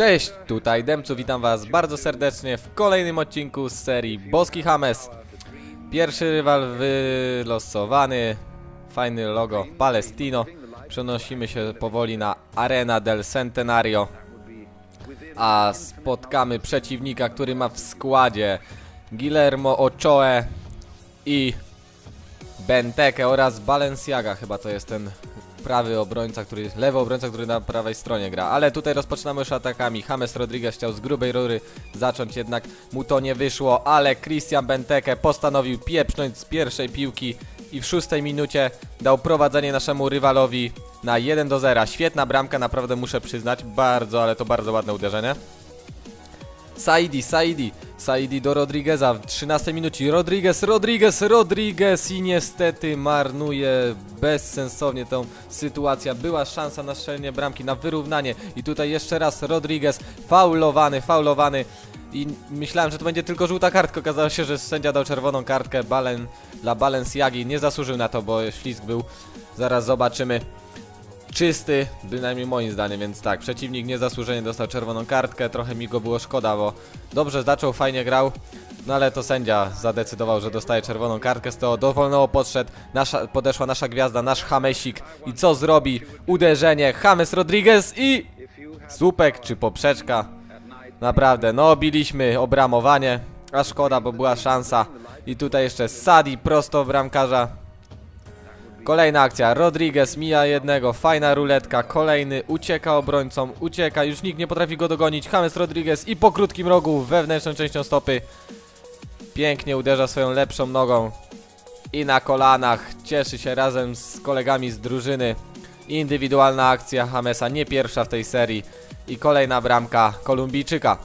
Cześć, tutaj Demcu, witam was bardzo serdecznie w kolejnym odcinku z serii Boski Hames. Pierwszy rywal wylosowany, fajny logo Palestino. Przenosimy się powoli na Arena del Centenario. A spotkamy przeciwnika, który ma w składzie Guillermo Ochoe i Benteke oraz Balenciaga, chyba to jest ten prawy obrońca, który, lewy obrońca, który na prawej stronie gra. Ale tutaj rozpoczynamy już atakami. James Rodriguez chciał z grubej rury zacząć, jednak mu to nie wyszło, ale Christian Benteke postanowił pieprznąć z pierwszej piłki i w szóstej minucie dał prowadzenie naszemu rywalowi na 1 do 0. Świetna bramka, naprawdę muszę przyznać, bardzo, ale to bardzo ładne uderzenie. Saidi, Saidi, Saidi do Rodrigueza w 13 minucie. Rodriguez, Rodriguez, Rodriguez i niestety marnuje bezsensownie tą sytuację. Była szansa na strzelenie bramki, na wyrównanie i tutaj jeszcze raz Rodriguez faulowany, faulowany i myślałem, że to będzie tylko żółta kartka. Okazało się, że sędzia dał czerwoną kartkę Balen, dla Balenciagi. Nie zasłużył na to, bo ślizg był. Zaraz zobaczymy czysty, bynajmniej moim zdaniem, więc tak, przeciwnik niezasłużenie dostał czerwoną kartkę, trochę mi go było szkoda, bo dobrze zaczął, fajnie grał, no ale to sędzia zadecydował, że dostaje czerwoną kartkę, z tego dowolnego podszedł, nasza, podeszła nasza gwiazda, nasz Hamesik i co zrobi? Uderzenie, James Rodriguez i słupek czy poprzeczka, naprawdę, no biliśmy obramowanie, a szkoda, bo była szansa. I tutaj jeszcze Sadi prosto w bramkarza, Kolejna akcja, Rodriguez mija jednego, fajna ruletka, kolejny ucieka obrońcą, ucieka, już nikt nie potrafi go dogonić, James Rodriguez i po krótkim rogu wewnętrzną częścią stopy. Pięknie uderza swoją lepszą nogą. I na kolanach cieszy się razem z kolegami z drużyny. Indywidualna akcja Jamesa, nie pierwsza w tej serii. I kolejna bramka Kolumbijczyka.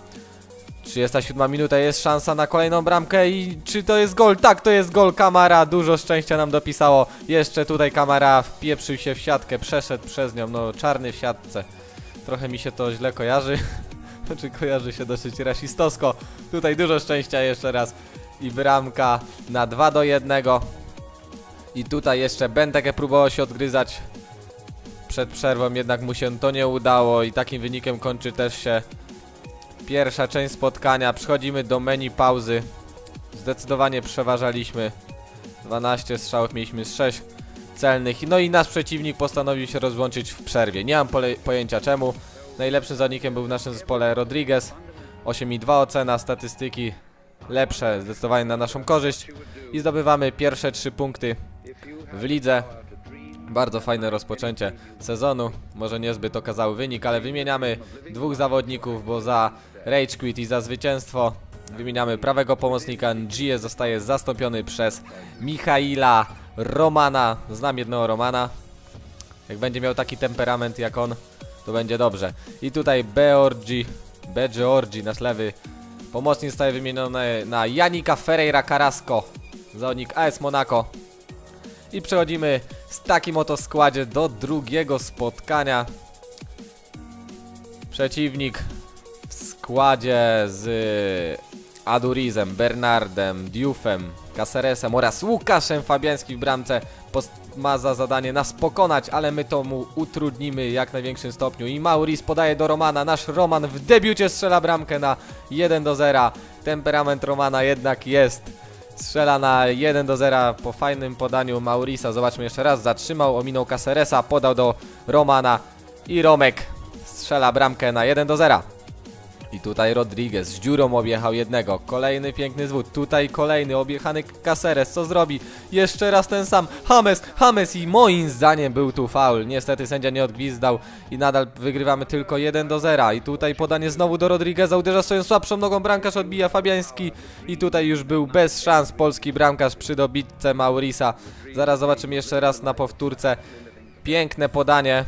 37 minuta, jest szansa na kolejną bramkę i czy to jest gol? Tak, to jest gol Kamara, dużo szczęścia nam dopisało. Jeszcze tutaj Kamara wpieprzył się w siatkę, przeszedł przez nią, no czarny w siatce. Trochę mi się to źle kojarzy, znaczy kojarzy się dosyć rasistowsko. Tutaj dużo szczęścia jeszcze raz i bramka na 2 do 1. I tutaj jeszcze Benteke próbował się odgryzać przed przerwą, jednak mu się to nie udało i takim wynikiem kończy też się Pierwsza część spotkania, przechodzimy do menu pauzy. Zdecydowanie przeważaliśmy. 12 strzałów mieliśmy z 6 celnych. No i nasz przeciwnik postanowił się rozłączyć w przerwie. Nie mam pojęcia czemu. Najlepszym zawodnikiem był w naszym zespole Rodriguez. 8,2 ocena, statystyki lepsze zdecydowanie na naszą korzyść. I zdobywamy pierwsze 3 punkty w lidze. Bardzo fajne rozpoczęcie sezonu. Może niezbyt okazały wynik, ale wymieniamy dwóch zawodników, bo za Rage Quit i za zwycięstwo wymieniamy prawego pomocnika. Ngie zostaje zastąpiony przez Michaila Romana. Znam jednego Romana. Jak będzie miał taki temperament jak on, to będzie dobrze. I tutaj Beorgi, Begeorgi, nasz lewy pomocnik zostaje wymieniony na Janika Ferreira Carrasco. Zawodnik AS Monaco. I przechodzimy z takim oto składzie do drugiego spotkania. Przeciwnik składzie z Adurizem, Bernardem, Diufem, Caceresem oraz Łukaszem Fabiańskim w bramce ma za zadanie nas pokonać, ale my to mu utrudnimy jak największym stopniu. I Maurice podaje do Romana, nasz Roman w debiucie strzela bramkę na 1 do 0. Temperament Romana jednak jest. Strzela na 1 do 0 po fajnym podaniu Maurisa. Zobaczmy jeszcze raz. Zatrzymał, ominął Caceresa, podał do Romana i Romek strzela bramkę na 1 do 0. I tutaj Rodriguez z dziurą objechał jednego. Kolejny piękny zwód. Tutaj kolejny objechany Caceres. Co zrobi? Jeszcze raz ten sam. James, James i moim zdaniem był tu faul. Niestety sędzia nie odgwizdał i nadal wygrywamy tylko 1 do 0. I tutaj podanie znowu do Rodrigueza. Uderza swoją słabszą nogą. Bramkarz odbija Fabiański. I tutaj już był bez szans polski bramkarz przy dobitce Maurisa. Zaraz zobaczymy jeszcze raz na powtórce. Piękne podanie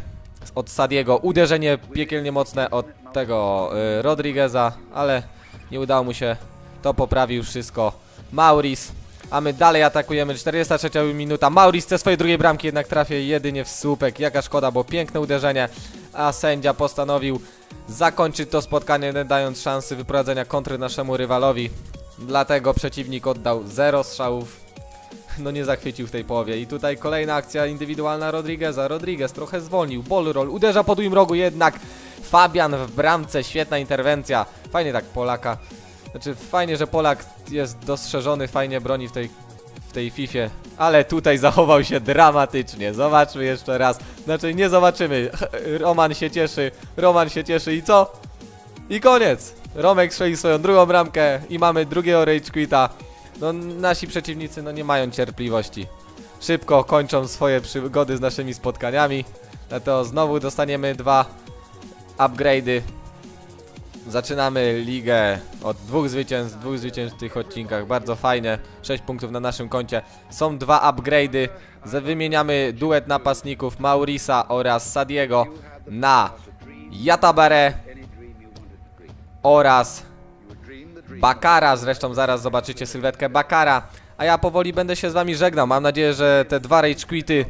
od Sadiego. Uderzenie piekielnie mocne od tego y, Rodrigueza, ale nie udało mu się. To poprawił wszystko Maurice. A my dalej atakujemy. 43 minuta. Maurice chce swojej drugiej bramki, jednak trafia jedynie w słupek. Jaka szkoda, bo piękne uderzenie. A sędzia postanowił zakończyć to spotkanie, nie dając szansy wyprowadzenia kontry naszemu rywalowi. Dlatego przeciwnik oddał 0 strzałów no nie zachwycił w tej połowie. I tutaj kolejna akcja indywidualna Rodrigueza. Rodriguez trochę zwolnił. Ball roll, uderza po długim rogu, jednak Fabian w bramce, świetna interwencja. Fajnie tak Polaka. Znaczy fajnie, że Polak jest dostrzeżony, fajnie broni w tej, w tej Fifie. Ale tutaj zachował się dramatycznie. Zobaczmy jeszcze raz. Znaczy nie zobaczymy. Roman się cieszy, Roman się cieszy i co? I koniec! Romek strzelił swoją drugą bramkę i mamy drugiego rage quita. No nasi przeciwnicy no nie mają cierpliwości. Szybko kończą swoje przygody z naszymi spotkaniami. Dlatego znowu dostaniemy dwa upgrade'y. Zaczynamy ligę od dwóch zwycięstw, dwóch zwycięstw w tych odcinkach. Bardzo fajnie. 6 punktów na naszym koncie. Są dwa upgrade'y. Wymieniamy duet napastników Maurisa oraz Sadiego na Yatabare oraz Bakara. Zresztą zaraz zobaczycie sylwetkę Bakara. A ja powoli będę się z wami żegnał. Mam nadzieję, że te dwa rage quity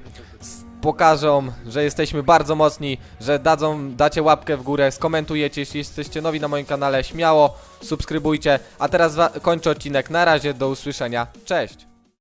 pokażą, że jesteśmy bardzo mocni, że dadzą, dacie łapkę w górę, skomentujecie, jeśli jesteście nowi na moim kanale, śmiało subskrybujcie. A teraz kończę odcinek. Na razie, do usłyszenia. Cześć!